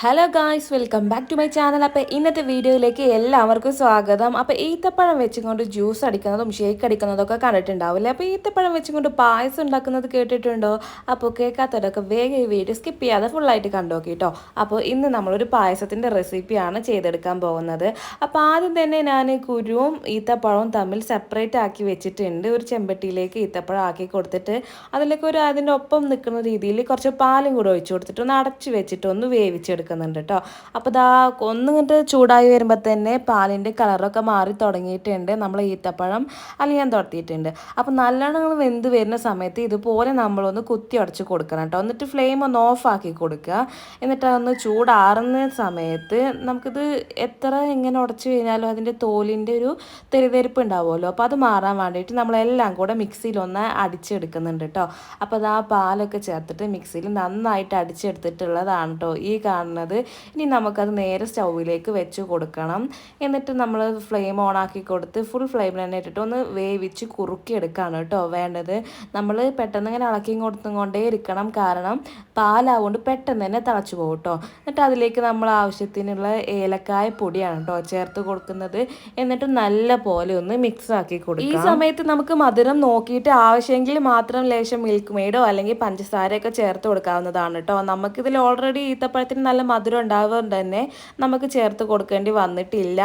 Hello guys welcome back to my channel അപ്പോൾ ഇന്നത്തെ വീഡിയോയിലേക്ക് എല്ലാവർക്കും സ്വാഗതം. അപ്പോൾ ഈത്തപ്പഴം വെച്ചുകൊണ്ട് ജ്യൂസ് അടിക്കുന്നതും ഷേക്ക് അടിക്കുന്നതൊക്കെ കണ്ടിട്ടുണ്ടാവില്ലേ? അപ്പോൾ ഈത്തപ്പഴം വെച്ചുകൊണ്ട് പായസം ഉണ്ടാക്കുന്നത് കേട്ടിട്ടുണ്ടോ? അപ്പോൾ കേൾക്കാത്തവരൊക്കെ വേഗം ഈ വീഡിയോ സ്കിപ്പ് ചെയ്യാതെ ഫുള്ളായിട്ട് കണ്ടു നോക്കി കേട്ടോ അപ്പോൾ ഇന്ന് നമ്മളൊരു പായസത്തിന്റെ റെസിപ്പിയാണ് ചെയ്തെടുക്കാൻ പോകുന്നത്. അപ്പോൾ ആദ്യം തന്നെ ഞാൻ കുരുവും ഈത്തപ്പഴവും തമ്മിൽ സെപ്പറേറ്റ് ആക്കി വെച്ചിട്ടുണ്ട്. ഒരു ചെമ്പട്ടിയിലേക്ക് ഈത്തപ്പഴം ആക്കി കൊടുത്തിട്ട് അതിലേക്ക് ഒരു അതിന്റെ ഒപ്പം നിൽക്കുന്ന രീതിയിൽ കുറച്ച് പാലും കൂടെ ഒഴിച്ചു കൊടുത്തിട്ട് ഒന്ന് അടച്ചു വെച്ചിട്ട് ഒന്ന് വേവിച്ചെടുക്കും എടുക്കുന്നുണ്ട് കേട്ടോ അപ്പോൾ ഇതാ ഒന്നിങ്ങോട്ട് ചൂടായി വരുമ്പോൾ തന്നെ പാലിന്റെ കളറൊക്കെ മാറി തുടങ്ങിയിട്ടുണ്ട്. നമ്മൾ ഈത്തപ്പഴം അലിയാൻ തുടത്തിയിട്ടുണ്ട് അപ്പോൾ നല്ലോണം വെന്ത് വരുന്ന സമയത്ത് ഇതുപോലെ നമ്മളൊന്ന് കുത്തി അടച്ച് കൊടുക്കണം കേട്ടോ എന്നിട്ട് ഫ്ലെയിം ഒന്ന് ഓഫാക്കി കൊടുക്കുക. എന്നിട്ട് അതൊന്ന് ചൂടാറുന്ന സമയത്ത് നമുക്കിത് എത്ര ഇങ്ങനെ ഉടച്ച് കഴിഞ്ഞാലും അതിന്റെ തോലിന്റെ ഒരു തെരുതെരുപ്പ് ഉണ്ടാവുമല്ലോ. അപ്പോൾ അത് മാറാൻ വേണ്ടിയിട്ട് നമ്മളെല്ലാം കൂടെ മിക്സിയിലൊന്ന് അടിച്ചെടുക്കുന്നുണ്ട് കേട്ടോ അപ്പോൾ അത് ആ പാലൊക്കെ ചേർത്തിട്ട് മിക്സിയിൽ നന്നായിട്ട് അടിച്ചെടുത്തിട്ടുള്ളതാണ് കേട്ടോ ഈ കാണുന്ന കാണുന്നത് ഇനി നമുക്കത് നേരെ സ്റ്റൗവിലേക്ക് വെച്ച് കൊടുക്കണം. എന്നിട്ട് നമ്മൾ ഫ്ലെയിം ഓൺ ആക്കി കൊടുത്ത് ഫുൾ ഫ്ലെയിമിൽ തന്നെ ഇട്ടിട്ട് ഒന്ന് വേവിച്ച് കുറുക്കിയെടുക്കുകയാണ് കേട്ടോ വേണ്ടത്. നമ്മൾ പെട്ടെന്ന് ഇങ്ങനെ ഇളക്കിയും കൊടുത്തും കൊണ്ടേ ഇരിക്കണം. കാരണം പാലാവുകൊണ്ട് പെട്ടെന്ന് തന്നെ തിളച്ചു പോകും കേട്ടോ. എന്നിട്ട് അതിലേക്ക് നമ്മൾ ആവശ്യത്തിനുള്ള ഏലക്കായ പൊടിയാണ് കേട്ടോ ചേർത്ത് കൊടുക്കുന്നത്. എന്നിട്ട് നല്ല പോലെ ഒന്ന് മിക്സ് ആക്കി കൊടുക്കും. ഈ സമയത്ത് നമുക്ക് മധുരം നോക്കിയിട്ട് ആവശ്യമെങ്കിൽ മാത്രം ലേശം മിൽക്ക് മെയ്ഡോ അല്ലെങ്കിൽ പഞ്ചസാരയൊക്കെ ചേർത്ത് കൊടുക്കാവുന്നതാണ് കേട്ടോ. നമുക്കിതിൽ ഓൾറെഡി ഈത്തപ്പഴത്തിന് നല്ല മധുരം ഉണ്ടാവുകൊണ്ട് തന്നെ നമുക്ക് ചേർത്ത് കൊടുക്കേണ്ടി വന്നിട്ടില്ല.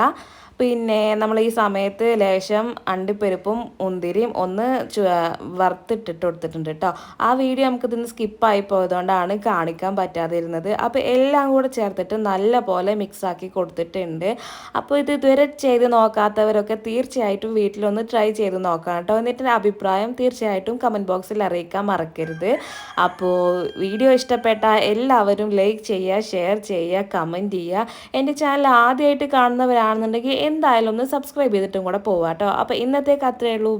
പിന്നെ നമ്മൾ ഈ സമയത്ത് ലേശം അണ്ടിപ്പരിപ്പും മുന്തിരിയും ഒന്ന് വറുത്തിട്ടിട്ട് കൊടുത്തിട്ടുണ്ട് കേട്ടോ. ആ വീഡിയോ നമുക്ക് ഇതിന് സ്കിപ്പായി പോയതുകൊണ്ടാണ് കാണിക്കാൻ പറ്റാതിരുന്നത്. അപ്പോൾ എല്ലാം കൂടെ ചേർത്തിട്ട് നല്ല പോലെ മിക്സാക്കി കൊടുത്തിട്ടുണ്ട്. അപ്പോൾ ഇത് ഇതുവരെ ചെയ്ത് നോക്കാത്തവരൊക്കെ തീർച്ചയായിട്ടും വീട്ടിലൊന്ന് ട്രൈ ചെയ്ത് നോക്കാം കേട്ടോ. എന്നിട്ട് അഭിപ്രായം തീർച്ചയായിട്ടും കമന്റ് ബോക്സിൽ അറിയിക്കാൻ മറക്കരുത്. അപ്പോൾ വീഡിയോ ഇഷ്ടപ്പെട്ട എല്ലാവരും ലൈക്ക് ചെയ്യുക ഷെയർ ചെയ്യുക കമന്റ് ചെയ്യുക. എന്റെ ചാനൽ ആദ്യമായിട്ട് കാണുന്നവരാണെന്നുണ്ടെങ്കിൽ എന്തായാലും ഒന്ന് സബ്സ്ക്രൈബ് ചെയ്തിട്ടും കൂടെ പോവാട്ടോ. അപ്പോൾ ഇന്നത്തേക്ക് അത്രയേ ഉള്ളൂ.